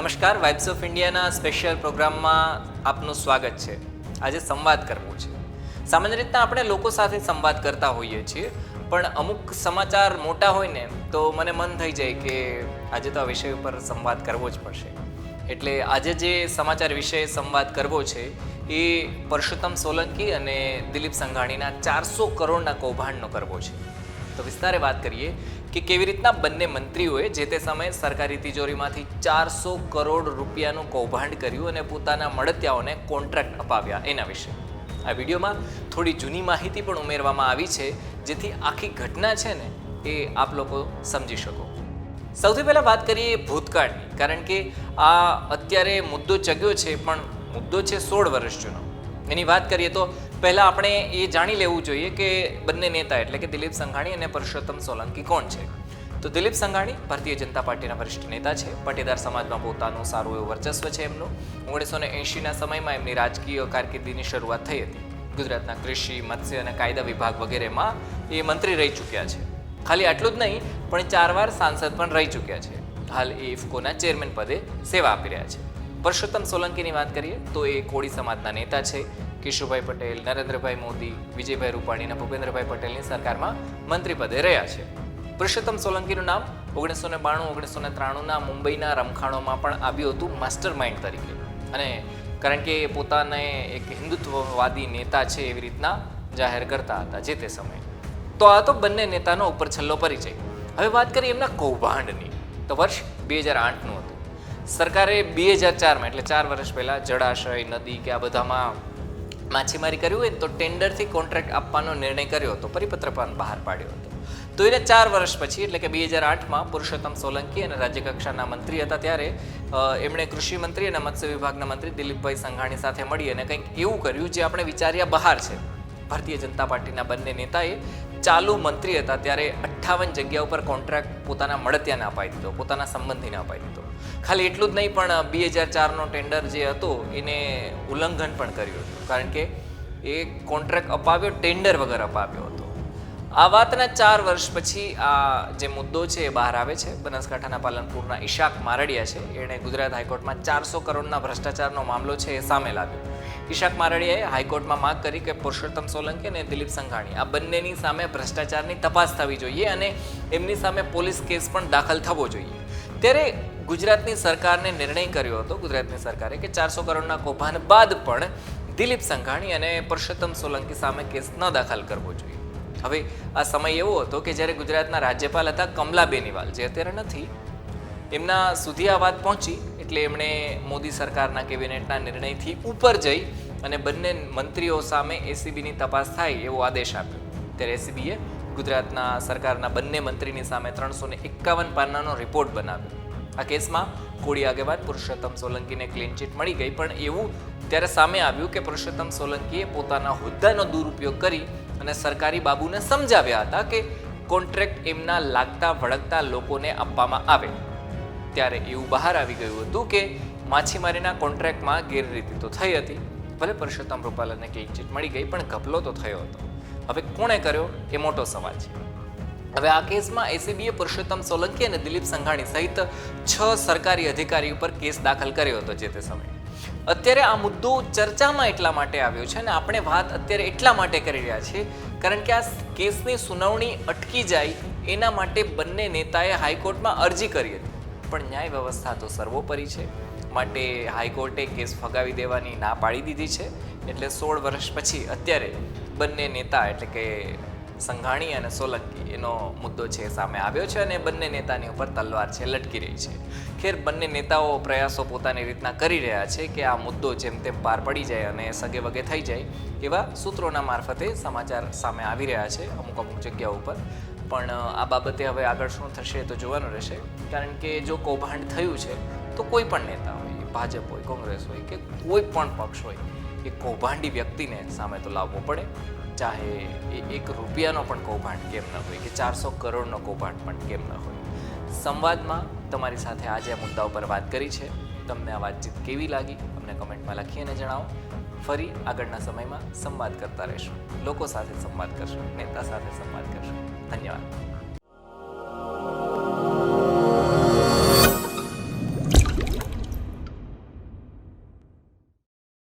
નમસ્કાર vibes of ઇન્ડિયાના special પ્રોગ્રામમાં આપનું સ્વાગત છે. આજે સંવાદ કરવો છે. સામાન્ય રીતના આપણે લોકો સાથે સંવાદ કરતા હોઈએ છીએ, પણ અમુક સમાચાર મોટા હોય ને, તો મને મન થઈ જાય કે આજે તો આ વિષય ઉપર સંવાદ કરવો જ પડશે. એટલે આજે જે સમાચાર વિશે સંવાદ કરવો છે, એ પરસોત્તમ સોલંકી અને દિલીપ સંઘાણીના ચારસો કરોડના કૌભાંડનો કરવો છે. તો વિસ્તારે વાત કરીએ કે કેવી રીતના બંને મંત્રીઓએ જે તે સમયે સરકારી તિજોરીમાંથી ચારસો કરોડ રૂપિયાનું કૌભાંડ કર્યું અને પોતાના મળતિયાઓને કોન્ટ્રાક્ટ અપાવ્યા એના વિશે. આ વિડીયોમાં થોડી જૂની માહિતી પણ ઉમેરવામાં આવી છે, જેથી આખી ઘટના છે ને એ આપ લોકો સમજી શકો. સૌથી પહેલાં વાત કરીએ ભૂતકાળની, કારણ કે આ અત્યારે મુદ્દો ચગ્યો છે, પણ મુદ્દો છે સોળ વર્ષ જૂનો. એની વાત કરીએ તો પહેલાં આપણે એ જાણી લેવું જોઈએ કે બંને નેતા એટલે કે દિલીપ સંઘાણી અને પરસોત્તમ સોલંકી કોણ છે? તો દિલીપ સંઘાણી ભારતીય જનતા પાર્ટીના વરિષ્ઠ નેતા છે. પાટીદાર સમાજમાં પોતાનું સારું એવું વર્ચસ્વ છે એમનું. ઓગણીસો ને એંશીના સમયમાં એમની રાજકીય કારકિર્દીની શરૂઆત થઈ હતી. ગુજરાતના કૃષિ, મત્સ્ય અને કાયદા વિભાગ વગેરેમાં એ મંત્રી રહી ચૂક્યા છે. ખાલી આટલું જ નહીં, પણ ચાર વાર સાંસદ પણ રહી ચૂક્યા છે. હાલ એ ઇફકોના ચેરમેન પદે સેવા આપી રહ્યા છે. પરસોત્તમ સોલંકીની વાત કરીએ, તો એ કોળી સમાજના નેતા છે. કિશોરભાઈ પટેલ, નરેન્દ્રભાઈ મોદી, વિજયભાઈ રૂપાણી અને ભૂપેન્દ્રભાઈ પટેલની સરકારમાં મંત્રી પદે રહ્યા છે. પુરુષોત્તમ સોલંકીનું નામ ઓગણીસો ને બાણું, ઓગણીસો ને ત્રાણુંના મુંબઈના રમખાણોમાં પણ આવ્યું હતું માસ્ટર માઇન્ડ તરીકે. અને કારણ કે પોતાને એક હિન્દુત્વવાદી નેતા છે એવી રીતના જાહેર કરતા હતા જે તે સમયે. તો આ તો બંને નેતાનો ઉપર છેલ્લો પરિચય. હવે વાત કરીએ એમના કૌભાંડની. તો વર્ષ બે હજાર આઠનું સરકારે બે હજાર ચારમાં, એટલે ચાર વર્ષ પહેલાં જળાશય, નદી કે આ બધામાં માછીમારી કરવી હોય તો ટેન્ડરથી કોન્ટ્રાક્ટ આપવાનો નિર્ણય કર્યો હતો, પરિપત્ર પણ બહાર પાડ્યો હતો. તો એને ચાર વર્ષ પછી, એટલે કે બે હજાર આઠમાં પુરુષોત્તમ સોલંકી અને રાજ્યકક્ષાના મંત્રી હતા ત્યારે એમણે કૃષિ મંત્રી અને મત્સ્ય વિભાગના મંત્રી દિલીપભાઈ સંઘાણી સાથે મળી અને કંઈક એવું કર્યું જે આપણે વિચાર્યા બહાર છે. ભારતીય જનતા પાર્ટીના બંને નેતાએ ચાલુ મંત્રી હતા ત્યારે અઠ્ઠાવન જગ્યા ઉપર કોન્ટ્રાક્ટ પોતાના મળતિયાને અપાઈ દીધો, પોતાના સંબંધીને અપાઈ દીધો. ખાલી એટલું જ નહીં, પણ બે હજાર ચારનો ટેન્ડર જે હતો, એને ઉલ્લંઘન પણ કર્યું હતું. કારણ કે એ કોન્ટ્રાક્ટ અપાવ્યો ટેન્ડર વગર અપાવ્યો હતો. આ વાતના ચાર વર્ષ પછી આ જે મુદ્દો છે એ બહાર આવે છે. બનાસકાંઠાના પાલનપુરના ઈશાક મારડિયા છે. એણે ગુજરાત હાઈકોર્ટમાં ચારસો કરોડના ભ્રષ્ટાચારનો મામલો છે એ સામે લાવ્યો. ઈશાક મારડીયાએ હાઈકોર્ટમાં માંગ કરી કે પુરુષોત્તમ સોલંકી અને દિલીપ સંઘાણી આ બંનેની સામે ભ્રષ્ટાચારની તપાસ થવી જોઈએ અને એમની સામે પોલીસ કેસ પણ દાખલ થવો જોઈએ. ત્યારે ગુજરાતની સરકારને નિર્ણય કર્યો હતો, ગુજરાતની સરકારે કે ચારસો કરોડના કૌભાંડ બાદ પણ દિલીપ સંઘાણી અને પુરુષોત્તમ સોલંકી સામે કેસ ન દાખલ કરવો જોઈએ. હવે આ સમય એવો હતો કે જ્યારે ગુજરાતના રાજ્યપાલ હતા કમલા બેનીવાલ, જે અત્યારે નથી, એમના સુધી આ વાત પહોંચી. એટલે એમણે મોદી સરકારના કેબિનેટના નિર્ણયથી ઉપર જઈ અને બંને મંત્રીઓ સામે એસીબીની તપાસ થાય એવો આદેશ આપ્યો. ત્યારે એસીબીએ ગુજરાતના સરકારના બંને મંત્રીની સામે ત્રણસો ને એકાવન પાનાનો રિપોર્ટ બનાવ્યો. આ કેસમાં કોળી આગેવાન પુરુષોત્તમ સોલંકીને ક્લીન ચીટ મળી ગઈ, પણ એવું ત્યારે સામે આવ્યું કે પુરુષોત્તમ સોલંકીએ પોતાના હોદ્દાનો દુરુપયોગ કરી અને સરકારી બાબુને સમજાવ્યા હતા કે કોન્ટ્રાક્ટ એમના લાગતા વળગતા લોકોને આપવામાં આવે. ત્યારે એવું બહાર આવી ગયું હતું કે માછીમારીના કોન્ટ્રાક્ટમાં ગેરરીતિ તો થઈ હતી. ભલે પરસોત્તમ રૂપાલાને ક્લીન ચીટ મળી ગઈ, પણ ઘપલો તો થયો હતો. હવે કોણે કર્યો? એ મોટો સવાલ છે. હવે આ કેસમાં એસીબીએ પુરુષોત્તમ સોલંકી અને દિલીપ સંઘાણી સહિત છ સરકારી અધિકારી ઉપર કેસ દાખલ કર્યો હતો જે તે સમયે. અત્યારે આ મુદ્દો ચર્ચામાં એટલા માટે આવ્યો છે અને આપણે વાત અત્યારે એટલા માટે કરી રહ્યા છીએ, કારણ કે આ કેસની સુનાવણી અટકી જાય એના માટે બંને નેતાએ હાઈકોર્ટમાં અરજી કરી હતી. પણ ન્યાય વ્યવસ્થા તો સર્વોપરી છે. માટે હાઈકોર્ટે કેસ ફગાવી દેવાની ના પાડી દીધી છે. એટલે સોળ વર્ષ પછી અત્યારે બંને નેતા એટલે કે સંઘાણી અને સોલંકી એનો મુદ્દો છે સામે આવ્યો છે અને બંને નેતાની ઉપર તલવાર છે, લટકી રહી છે. ખેર, બંને નેતાઓ પ્રયાસો પોતાની રીતના કરી રહ્યા છે કે આ મુદ્દો જેમ તેમ પાર પડી જાય અને સગે વગે થઈ જાય એવા સૂત્રોના મારફતે સમાચાર સામે આવી રહ્યા છે અમુક અમુક જગ્યાઓ ઉપર. પણ આ બાબતે હવે આગળ શું થશે તો જોવાનું રહેશે. કારણ કે જો કૌભાંડ થયું છે, તો કોઈ પણ નેતા હોય ભાજપ હોય, કોંગ્રેસ હોય કે કોઈ પણ પક્ષ હોય, એ કૌભાંડી વ્યક્તિને સામે તો લાવવો પડે. ચાહે એ એક રૂપિયાનો પણ કૌભાંડ કેમ ન હોય, કે ચારસો કરોડનો કૌભાંડ પણ કેમ ન હોય. સંવાદમાં તમારી સાથે આજે આ મુદ્દા ઉપર વાત કરી છે. તમને આ વાતચીત કેવી લાગી, અમને કમેન્ટમાં લખીને જણાવો. ફરી આગળના સમયમાં સંવાદ કરતા રહેશું. લોકો સાથે સંવાદ કરશું, નેતા સાથે સંવાદ કરશું. 谷では。